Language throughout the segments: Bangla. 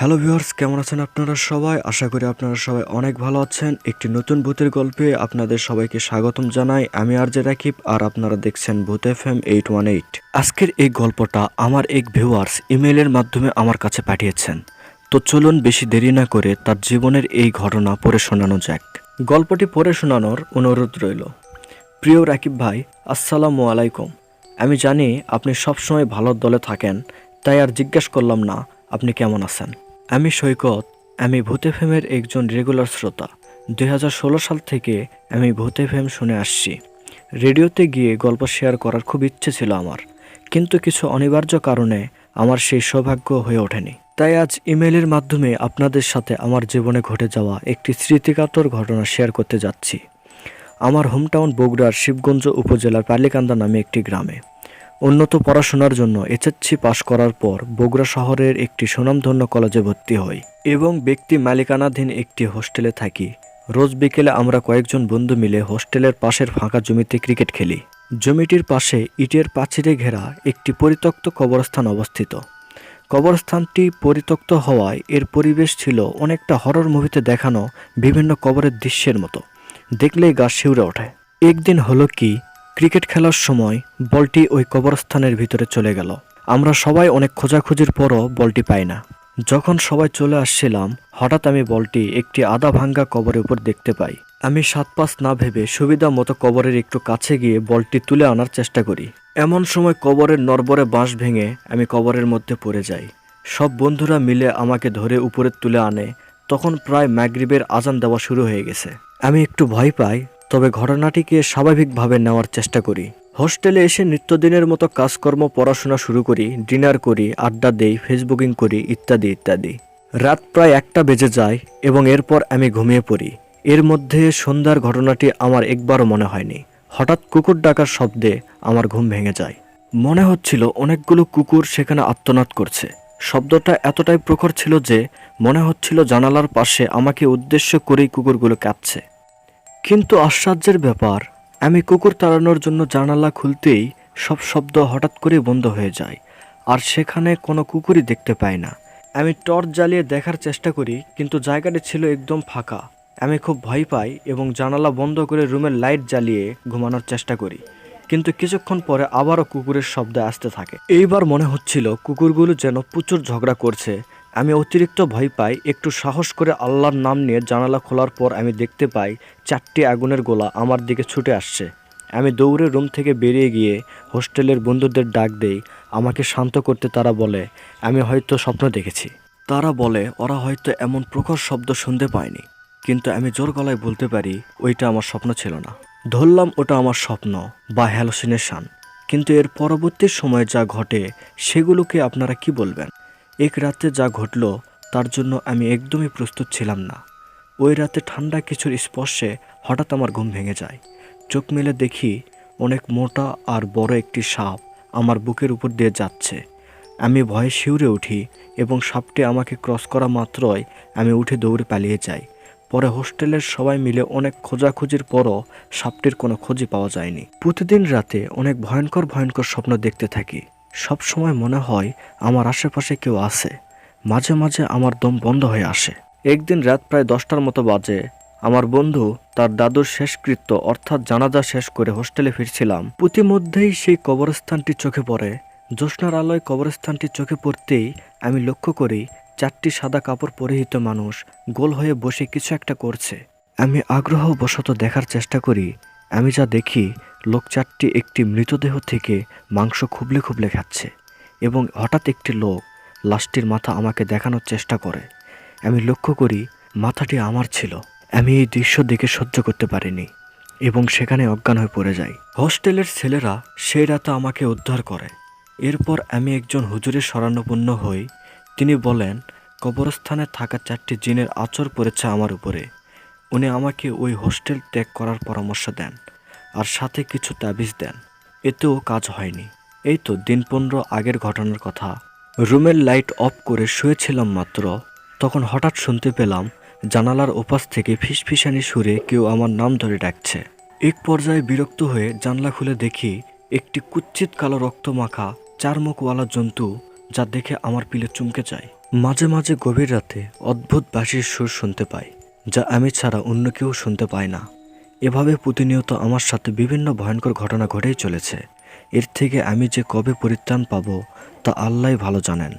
হ্যালো ভিউয়ার্স, কেমন আছেন আপনারা সবাই? আশা করি আপনারা সবাই অনেক ভালো আছেন। একটি নতুন ভূতের গল্পে আপনাদের সবাইকে স্বাগতম জানাই। আমি আর জে রাকিব, আর আপনারা দেখছেন Bhoot F M eight one eight. আজকের এই গল্পটা আমার এক ভিউয়ার্স ইমেলের মাধ্যমে আমার কাছে পাঠিয়েছেন। তো চলুন বেশি দেরি না করে তার জীবনের এই ঘটনা পড়ে শোনানো যাক। গল্পটি পড়ে শোনানোর অনুরোধ রইল। প্রিয় রাকিব ভাই, আসসালামু আলাইকুম। আমি জানি আপনি সবসময় ভালো দলে থাকেন, তাই আর জিজ্ঞেস করলাম না, আপনি কেমন আছেন? আমি সৈকত, আমি ভূতে ফেমের একজন রেগুলার শ্রোতা। দু হাজার ষোলো সাল থেকে আমি ভূতে ফেম শুনে আসছি। রেডিওতে গিয়ে গল্প শেয়ার করার খুব ইচ্ছে ছিল আমার। কিন্তু কিছু অনিবার্য কারণে আমার সেই সৌভাগ্য হয়ে ওঠেনি। তাই আজ ইমেলের মাধ্যমে আপনাদের সাথে আমার জীবনে ঘটে যাওয়া একটি স্মৃতিকাতর ঘটনা শেয়ার করতে যাচ্ছি। আমার হোমটাউন বগুড়ার শিবগঞ্জ উপজেলার পালিকান্দা নামে একটি গ্রামে। উন্নত পড়াশোনার জন্য এইচএসসি পাশ করার পর বগুড়া শহরের একটি সুনামধন্য কলেজে ভর্তি হই এবং ব্যক্তি মালিকানাধীন একটি হোস্টেলে থাকি। রোজ বিকেলে আমরা কয়েকজন বন্ধু মিলে হোস্টেলের পাশের ফাঁকা জমিতে ক্রিকেট খেলি। জমিটির পাশে ইটের প্রাচীরে ঘেরা একটি পরিত্যক্ত কবরস্থান অবস্থিত। কবরস্থানটি পরিত্যক্ত হওয়ায় এর পরিবেশ ছিল অনেকটা হরর মুভিতে দেখানো বিভিন্ন কবরের দৃশ্যের মতো। দেখলেই গা শিউরে ওঠে। একদিন হলো কি ক্রিকেট খেলার সময় বলটি ওই কবরস্থানের ভিতরে চলে গেল। আমরা সবাই অনেক খোঁজাখুঁজির পরও বলটি পাই না। যখন সবাই চলে আসছিলাম, হঠাৎ আমি বলটি একটি আধা ভাঙ্গা কবরের উপর দেখতে পাই। আমি সাত পাঁচ না ভেবে সুবিধা মতো কবরের একটু কাছে গিয়ে বলটি তুলে আনার চেষ্টা করি। এমন সময় কবরের নরবরে বাঁশ ভেঙে আমি কবরের মধ্যে পড়ে যাই। সব বন্ধুরা মিলে আমাকে ধরে উপরে তুলে আনে। তখন প্রায় ম্যাগরিবের আজান দেওয়া শুরু হয়ে গেছে। আমি একটু ভয় পাই তবে ঘটনাটিকে স্বাভাবিকভাবে নেওয়ার চেষ্টা করি। হোস্টেলে এসে নিত্যদিনের মতো কাজকর্ম, পড়াশোনা শুরু করি, ডিনার করি, আড্ডা দেই, ফেসবুকিং করি, ইত্যাদি ইত্যাদি। রাত প্রায় একটা বেজে যায় এবং এরপর আমি ঘুমিয়ে পড়ি। এর মধ্যে সন্ধ্যার ঘটনাটি আমার একবারও মনে হয়নি। হঠাৎ কুকুর ডাকার শব্দে আমার ঘুম ভেঙে যায়। মনে হচ্ছিল অনেকগুলো কুকুর সেখানে আত্মনাদ করছে। শব্দটা এতটাই প্রখর ছিল যে মনে হচ্ছিল জানালার পাশে আমাকে উদ্দেশ্য করেই কুকুরগুলো কাঁদছে কিন্তু আশ্চর্যের ব্যাপার, আমি কুকুর তাড়ানোর জন্য জানালা খুলতেই সব শব্দ হঠাৎ করে বন্ধ হয়ে যায়, আর সেখানে কোনো কুকুরই দেখতে পাই না। আমি টর্চ জ্বালিয়ে দেখার চেষ্টা করি, কিন্তু জায়গাটি ছিল একদম ফাঁকা। আমি খুব ভয় পাই এবং জানালা বন্ধ করে রুমের লাইট জ্বালিয়ে ঘুমানোর চেষ্টা করি, কিন্তু কিছুক্ষণ পরে আবারও কুকুরের শব্দ আসতে থাকে। এইবার মনে হচ্ছিল কুকুরগুলো যেন প্রচুর ঝগড়া করছে আমি অতিরিক্ত ভয় পাই, একটু সাহস করে আল্লাহর নাম নিয়ে জানালা খোলার পর আমি দেখতে পাই চারটি আগুনের গোলা আমার দিকে ছুটে আসছে। আমি দৌড়ে রুম থেকে বেরিয়ে গিয়ে হোস্টেলের বন্ধুদের ডাক দেই, আমাকে শান্ত করতে তারা বলে, আমি হয়তো স্বপ্ন দেখেছি। তারা বলে, ওরা হয়তো এমন প্রখর শব্দ শুনতে পায়নি। কিন্তু আমি জোর গলায় বলতে পারি, ওইটা আমার স্বপ্ন ছিল না। ধরলাম, ওটা আমার স্বপ্ন বা হ্যালোসিনেশন। কিন্তু এর পরবর্তী সময়ে যা ঘটে, সেগুলোকে আপনারা কি বলবেন? এক রাতে যা ঘটল, তার জন্য আমি একদমই প্রস্তুত ছিলাম না। ওই রাতে ঠান্ডা কিছুর স্পর্শে হঠাৎ আমার ঘুম ভেঙে যায়। চোখ মেলে দেখি অনেক মোটা আর বড় একটি সাপ আমার বুকের উপর দিয়ে যাচ্ছে। আমি ভয়ে শিউরে উঠি এবং সাপটি আমাকে ক্রস করা মাত্রই আমি উঠে দৌড়ে পালিয়ে যাই। পরে হোস্টেলের সবাই মিলে অনেক খোঁজাখুঁজির পরও সাপটির কোনো খোঁজই পাওয়া যায়নি। প্রতিদিন রাতে অনেক ভয়ঙ্কর ভয়ঙ্কর স্বপ্ন দেখতে থাকি। সব সময় মনে হয় আমার আশেপাশে কেউ আছে। মাঝে মাঝে আমার দম বন্ধ হয়ে আসে। একদিন রাত প্রায় দশটার মতো বাজে। আমার বন্ধু তার দাদুর শেষকৃত্য অর্থাৎ জানাজা শেষ করে হোস্টেলে ফিরছিলাম। প্রতিমধ্যেই সেই কবরস্থানটি চোখে পড়ে। জ্যোৎস্নার আলোয় কবরস্থানটি চোখে পড়তেই আমি লক্ষ্য করি চারটি সাদা কাপড় পরিহিত মানুষ গোল হয়ে বসে কিছু একটা করছে। আমি আগ্রহবশত দেখার চেষ্টা করি আমি যা দেখি, লোক চারটি একটি মৃতদেহ থেকে মাংস খুবলে খুবলে খাচ্ছে এবং হঠাৎ একটি লোক লাশটির মাথা আমাকে দেখানোর চেষ্টা করে। আমি লক্ষ্য করি, মাথাটি আমার ছিল। আমি এই দৃশ্য দেখে সহ্য করতে পারিনি এবং সেখানে অজ্ঞান হয়ে পড়ে যাই। হোস্টেলের ছেলেরা সেই রাতে আমাকে উদ্ধার করে। এরপর আমি একজন হুজুরের শরণাপন্ন হই। তিনি বলেন, কবরস্থানে থাকা চারটি জিনের আচর পড়েছে আমার উপরে। উনি আমাকে ওই হোস্টেল ত্যাগ করার পরামর্শ দেন আর সাথে কিছু তাবিজ দেন। এতেও কাজ হয়নি। এই তো দিন পনেরো আগের ঘটনার কথা। রুমের লাইট অফ করে শুয়েছিলাম মাত্র। তখন হঠাৎ শুনতে পেলাম জানালার ওপাশ থেকে ফিসফিসানি সুরে কেউ আমার নাম ধরে ডাকছে। এক পর্যায়ে বিরক্ত হয়ে জানলা খুলে দেখি একটি কুচ্ছিত কালো রক্তমাখা চার মুখওয়ালা জন্তু যা দেখে আমার পিলে চুমকে যায়। মাঝে মাঝে গভীর রাতে অদ্ভুত বাঁশির সুর শুনতে পাই। যা আমি ছাড়া অন্য কেউ শুনতে পায় না। এভাবে প্রতিনিয়ত আমার সাথে বিভিন্ন ভয়ঙ্কর ঘটনা ঘটেই চলেছে। এর থেকে আমি যে কবে পরিত্রাণ পাব, তা আল্লাহ ভালো জানেন।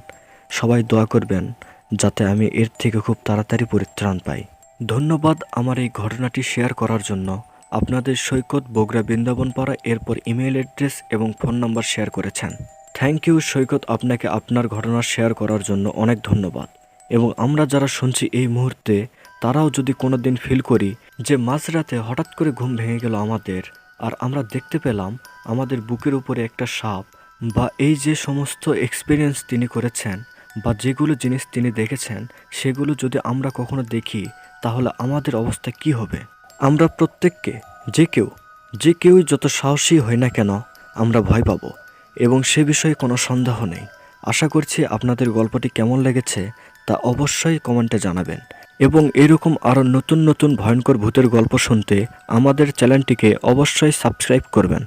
সবাই দোয়া করবেন, যাতে আমি এর থেকে খুব তাড়াতাড়ি পরিত্রাণ পাই। ধন্যবাদ আমার এই ঘটনাটি শেয়ার করার জন্য। আপনাদের সৈকত বগুড়া বৃন্দাবনপাড়া এরপর ইমেল অ্যাড্রেস এবং ফোন নাম্বার শেয়ার করেছেন। থ্যাংক ইউ সৈকত আপনাকে আপনার ঘটনা শেয়ার করার জন্য অনেক ধন্যবাদ। এবং আমরা যারা শুনছি এই মুহূর্তে তারাও যদি কোনো দিন ফিল করি যে মাঝরাতে হঠাৎ করে ঘুম ভেঙে গেল আমাদের, আর আমরা দেখতে পেলাম আমাদের বুকের উপরে একটা সাপ বা এই যে সমস্ত এক্সপিরিয়েন্স তিনি করেছেন বা যেগুলো জিনিস তিনি দেখেছেন, সেগুলো যদি আমরা কখনো দেখি, তাহলে আমাদের অবস্থা কি হবে? আমরা প্রত্যেককে, যে কেউ, যে কেউই যত সাহসী হই না কেন, আমরা ভয় পাবো এবং সে বিষয়ে কোনো সন্দেহ নেই। আশা করছি আপনাদের গল্পটি কেমন লেগেছে তা অবশ্যই কমেন্টে জানাবেন। এবং এরকম আরও নতুন নতুন ভয়ঙ্কর ভূতের গল্প শুনতে আমাদের চ্যানেলটিকে অবশ্যই সাবস্ক্রাইব করবেন।